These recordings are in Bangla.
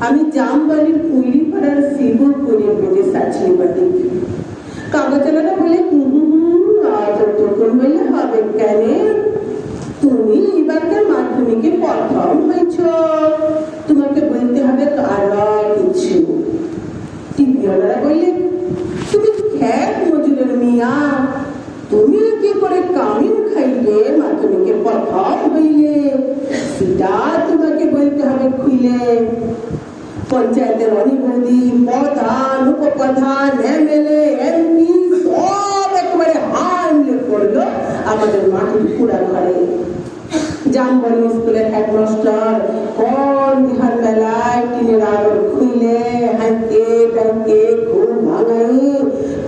আমি জামবাড়ির কুইরি পাড়ার শিবপুরের বেটে সাচলি বাটি বলে বললে হবে কেন? তুমি এবারকার মাধ্যমিকে প্রথম হয়েছ। তোমাকে বলতে হবে আরও কিছু। টিভিওয়ালারা বললে তুমি খ্যাত মজুরের মিয়া। তুমি কি করে কামিন খাইলে মাধ্যমিকে প্রথম হইলে? সেটা তোমাকে বলতে হবে খুইলে পঞ্চায়েতের অনিবন্ধি প্রধান উপপ্রধান এমএলএ এমপি সব একেবারে হামলে পড়ল আমাদের মাটির পুরা ঘরে জামবনি স্কুলের হেডমাস্টার কোন বিহার বেলায় টিনের আলোর খুইলে হাঁকে টাঁকে ঘুম ভাঙাই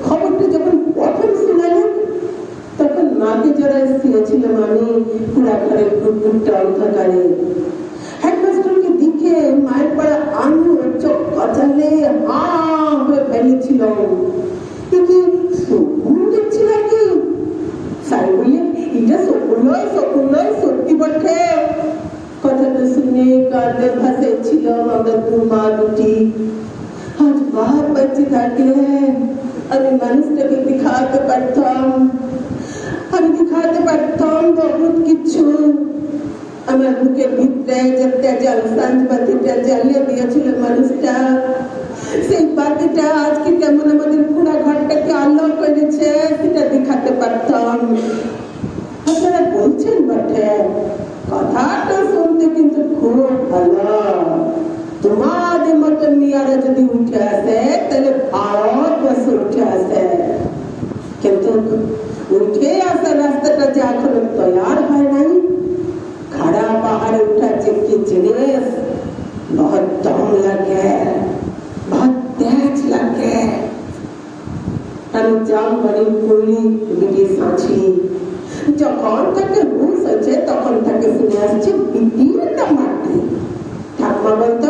খবরটা যখন প্রথম শোনালেন তখন মাকে যারা শুয়েছিলাম আমি পুরা ঘরের ঘুরঘুরটা অন্ধকারে। হয়ে ফেলেছিল এ কি স্বপ্ন দেখছি নাকি স্যার বললেন এটা স্বপ্ন নয় স্বপ্ন নয় সত্যি বটে কথাটা শুনে কাঁদে ভাসেছিল আমাদের দু মা দুটি আজ বাপ বেঁচে থাকলে আমি মানুষটাকে দেখাতে পারতাম আমি দেখাতে পারতাম বহুত কিছু আমার বুকের ভিতরে যেটা জল সাঞ্জ বাতিটা জ্বালিয়ে দিয়েছিল মানুষটা সেই বাতিটা আজকে কেমন আমাদের পুরা ঘরটাকে আলো করেছে, সেটা দেখাতে পারতাম। বলছেন বটে, কথাটা শুনতে কিন্তু খুব ভালো। তোমাদের মতো মিয়ারা যদি উঠে আসে, তাহলে ভারতবর্ষ উঠে আসে। কিন্তু উঠে আসার রাস্তাটা যে এখনও তৈয়ার হয় নাই, খাড়া পাহাড়ে উঠাচ্ছে কি জিনিস, বহুত দম লাগে। But that's like that. And John Bunny Puri Vidi যখন তাকে হুশ আছে তখন তাকে শুনে আসছে বিটির মাটি। ঠাকুমা বলতো,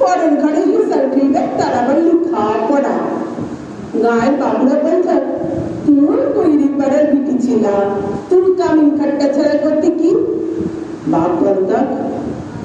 পরের ঘরে হিসার ঠিকবে তার আবার লুখা পড়া। গায়ের বাবুরা বলছে তোর তৈরি পাড়ার বিটি ছিলাম তুমি কামিন খাটকা ছাড়া করতে কি? বাপ বলতো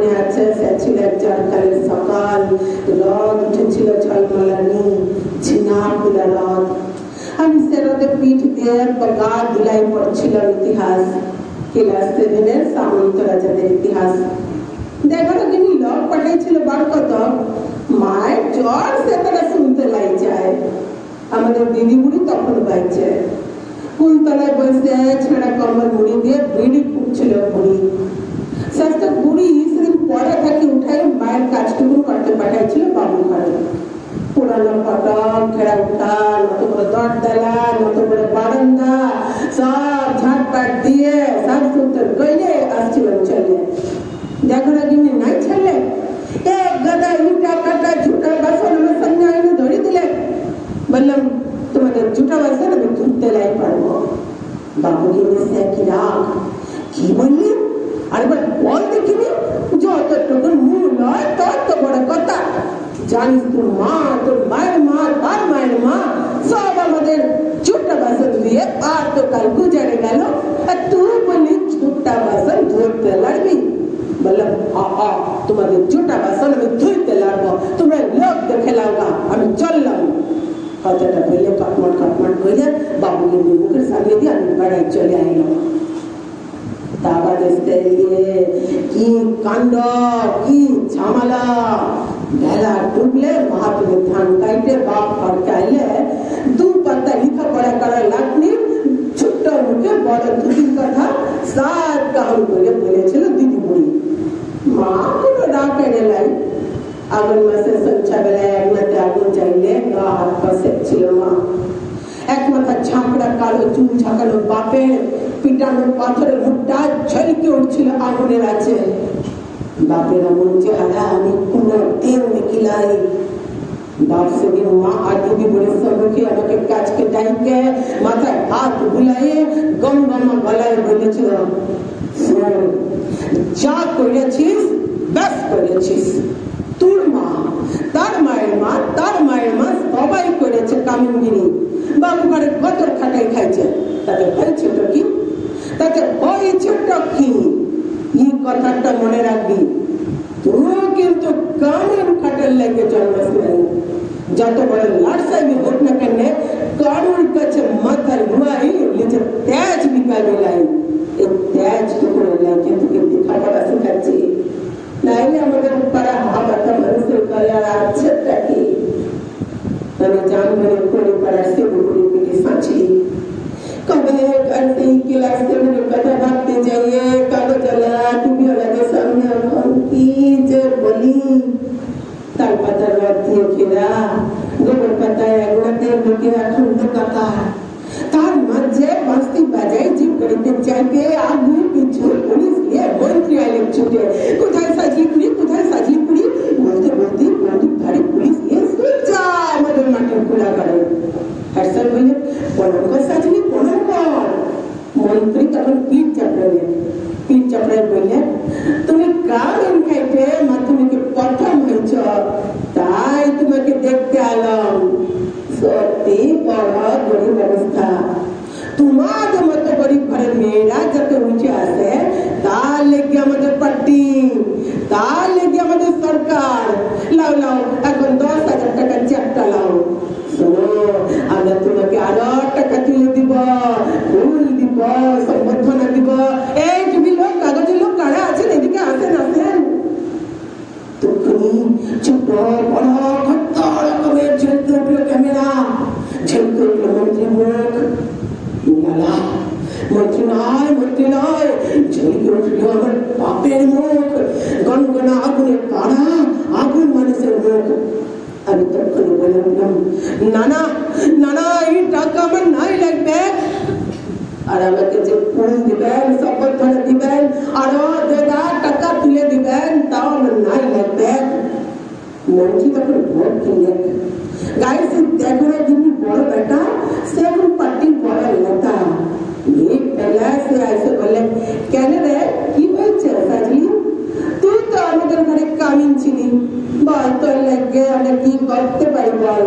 মনে আছে? সে ছিল এক জারকালের সকাল, রদ উঠেছিল ঝলমলানি ঝিনা ফুলা রদ। আমি সে পিঠ দিয়ে গা দুলাই পড়ছিল ইতিহাস। ক্লাস সেভেনের সামন্ত রাজাদের ইতিহাস। দেখানো যিনি লোক পাঠাইছিল বারকত। মায়ের জ্বর সে তারা শুনতে লাই যায় আমাদের দিদি বুড়ি তখন বাইছে কুলতলায় বসে ছেঁড়া কমর মুড়ি দিয়ে বিড়ি ফুটছিল বুড়ি। স্বাস্থ্য বুড়ি সেদিন পরে থাকি উঠাই মায়ের কাজটুকু করতে পাঠাইছিল বাবু ঘরে পুরানো ফটক খেড়া উঠা নতুন করে দরদালা নতুন করে বারান্দা সব ঝাঁটপাট দিয়ে সব সুন্দর গইলে আসছিলাম চলে দেখো না কিন্তু নাই ছেলে এক গাদা ইটা কাটা ঝুটা বাসন আমার সামনে আইনে ধরে দিলে বললাম তোমাদের জুটা বাসন আমি ধুতে লাই পারব বাবু কিন্তু কি রাগ কি বললি আরেবার বল দেখিনি যতটুকু মুখ নয় তত বড় কথা জানিস তোর মা তোর মায়ের মা তার মায়ের মা সব আমাদের ছোট্টা বাসন দিয়ে আর তো কাল গুজারে গেল আর তুই বলি ছোট্টা বাসন ধরতে লাগবি বললাম আহা তোমাদের ছোটা বাসন আমি ধুইতে লাগবো তোমরা লোক দেখে লাগা আমি চললাম কথাটা বললে কাটমাট কাটমাট কইলে বাবুকে মুখের সামনে দিয়ে আমি বেড়াই চলে আইলাম তারপর দেখতে কি কাণ্ড, কি ঝামেলা। ধান কাইটে, বাপ ফটকাইলে দু পাতা লিখা পড়া করা লাগনি, ছোট্ট মুখে বড় ধুতির কথা সাত কাহন করে বলেছিল দিদি বুড়ি মা কোনো ডাক এনে লাই আগুন মাসে সন্ধ্যাবেলায় এক মাঠে আগুন চাইলে গা হাত মা। এক মাথা ঝাঁকড়া কালো চুল ঝাঁকানো বাপের পিটানো পাথরের মুখটা ঝলকে উঠছিল আগুনের আছে বাপের এমন চেহারা, আমি কোনো দিন দেখিলাই বাপ সেদিন মা আর দিদি বলে সম্মুখে আমাকে কাজকে ডাইকে, মাথায় হাত বুলাইয়ে গম গমা গলায় বলেছিল যা করেছিস, ব্যাস করেছিস। তোর মা, তার মায়ের মা, তার মায়ের মা সবাই করেছে কামিনগিরি। বাবু ঘরে কত খাটাই খাইছে, তাতে হয়েছে কি? তাতে হয়েছে কি? কথাটা মনে রাখবি তুমিও কিন্তু কামের খাটার লেগে জন্মাসলাই যত বড় লাটসাই হোক না কেন কারুর কাছে মাথার নুয়াই নিচে তেজ বিকাবে লাই এই তেজ টুকুরে লাই কিন্তু কিন্তু খাটাটা শিখাচ্ছি নাইলে আমাদের পাড়া হাবাটা মানুষের কলে আর আছেটা কি আমি জানবেন করে পাড়ার সেবুকুরি পিটি সাঁচি কবে करते ही क्लास के मेरे कथा भागते जाइए कागज वाला তাল পাতার রদ দিয়ে ঘেরা গোবর পাতায় একলাতে ঢুকে রাখুন তো তার মাঝে বাস্তি বাজাই জিপ করিতে চাইবে আগু পিছু পুলিশ দিয়ে মন্ত্রী আইলেন ছুটে। কোথায় সাজি পুরি কোথায় সাজি পুরি বলতে বলতে বন্দুক ধারে পুলিশ এসে যা আমাদের মাটির খোলা করে হ্যাডসার বললেন প্রণাম কর সাজনি মন্ত্রী তখন পিঠ চাপড়ালেন। পিঠ চাপড়ায় বললেন তুমি কারণ খাইতে মাধ্যমিকে প্রথম হয়েছ তাই তোমাকে দেখতে আলাম সত্যি বড় গরিব অবস্থা তোমাদের মতো গরিব ঘরের মেয়েরা যাতে উঠে আসে তার লেগে আমাদের পার্টি তার লেগে আমাদের সরকার লাও লাও এখন দশ হাজার টাকা চেকটা লাও শোনো আমরা তোমাকে আরও টাকা তুলে দিব ফুল দিব সম্বর্ধনা দিব এই তুমি লোক কাগজের লোক কারা আছেন এদিকে আসেন আসেন তখনই ছোট বড় ঘট্ট রকমের ঝলকে উঠল ক্যামেরা ঝলকে উঠল মন্ত্রী মুখ নিরালা মন্ত্রী নয় মন্ত্রী নয় ঝলকে উঠল আমার বাপের মুখ গনগনা আগুনের পাড়া আগুন মানুষের মুখ আমি তখনই বলে উঠলাম না না না না এই টাকা আমার নাই লাগবে আর আমাকে যে ফুল দিবেন সম্বর্ধনা দিবেন আরও দেদা টাকা তুলে দিবেন তাও আমার নাই লাগবে মন্ত্রী তখন ভোট কিনলেন গায়ে সে দেখো এখন পার্টির বড় নেতা ভিড় পেলে সে এসে বললেন কেন রে কি হয়েছে সাজলি তুই তো আমাদের ঘরে কামিন ছিলি বল তোর লাগে আমরা কি করতে পারি বল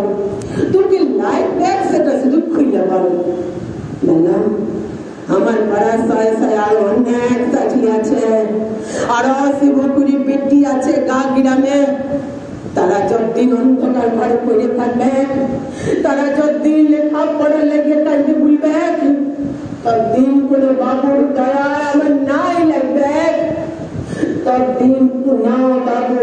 তুই কি লাইফ ব্যাগ সেটা শুধু খুলে বল বললাম আমার পাড়ার সায় সায় আর অনেক সাথী আছে আরও শিবপুরি পেটি আছে গা গ্রামে তারা যতদিন অন্ধকার ঘরে পড়ে থাকবে তারা যতদিন লেখা পড়া লেগে কাঁদতে ভুলবে ততদিন কোনো বাবুর দয়া আমার নাই লাগবে। ততদিন কোনো বাবুর দয়া